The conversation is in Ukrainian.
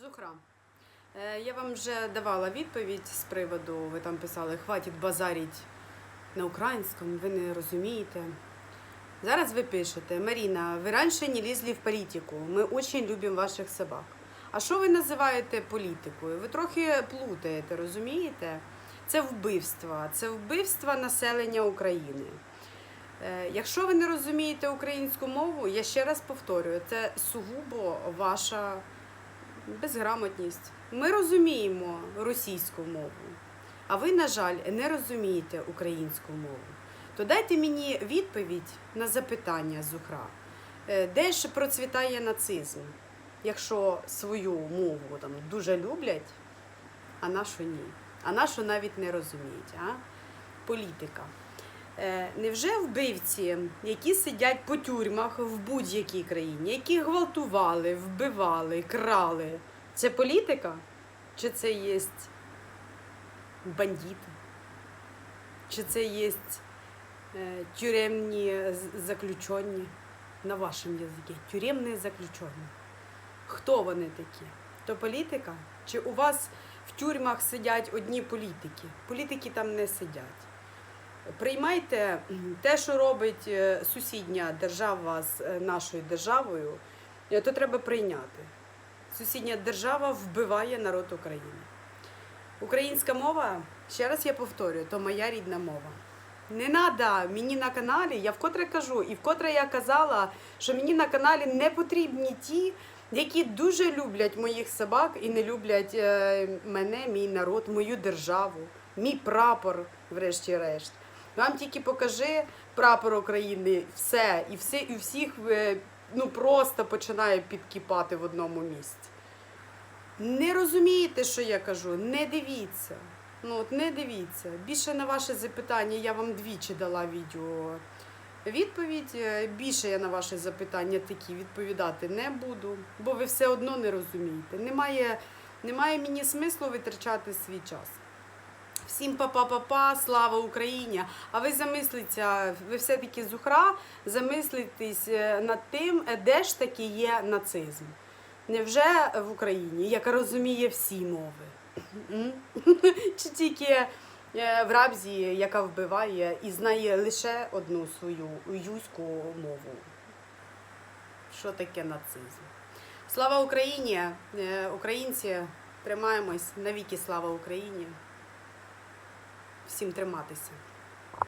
Зухра, е, я вам вже давала відповідь з приводу, ви там писали, хватить базарить на українському, ви не розумієте. Зараз ви пишете, Маріна, ви раніше не лізли в політику. Ми дуже любимо ваших собак. А що ви називаєте політикою? Ви трохи плутаєте, розумієте? Це вбивство, це вбивство населення України. Е, Якщо ви не розумієте українську мову, я ще раз повторюю, це сугубо ваша безграмотність. Ми розуміємо російську мову, а ви, на жаль, не розумієте українську мову. То дайте мені відповідь на запитання Зухра. Е, Де ж процвітає нацизм, якщо свою мову там дуже люблять, а нашу ні? А нашу навіть не розуміють. А? Політика. Е, Невже вбивці, які сидять по тюрмах в будь-якій країні, які гвалтували, вбивали, крали, це політика? Чи це є бандити? Чи це є е, тюремні заключені на вашому язикі? Тюремні заключені. Хто вони такі? То політика? Чи у вас в тюрмах сидять одні політики? Політики там не сидять. Приймайте те, що робить е, сусідня держава з е, нашою державою, е, то треба прийняти. Сусідня держава вбиває народ України. Українська мова, ще раз я повторюю, то моя рідна мова. Не треба мені на каналі, я вкотре кажу, і вкотре я казала, що мені на каналі не потрібні ті, які дуже люблять моїх собак і не люблять мене, мій народ, мою державу, мій прапор, врешті-решт. Вам тільки покажи прапор України, все, і все, і всіх е, ну, просто починає підкіпати в одному місці. Не розумієте, що я кажу? Не дивіться. Ну, от не дивіться. Більше на ваше запитання я вам двічі дала відео. Відповідь е, більше я на ваше запитання такі відповідати не буду, бо ви все одно не розумієте. Немає, немає мені смислу витрачати свій час. Всім па-па-па-па, слава Україні! А ви замисліться, ви все-таки зухра, замислитесь е, над тим, е, де ж таки є нацизм. Невже в Україні, яка розуміє всі мови? Чи тільки е, в Рабзі, яка вбиває і знає лише одну свою юську мову? Що таке нацизм? Слава Україні! Українці, тримаємось навіки слава Україні! Всім триматися.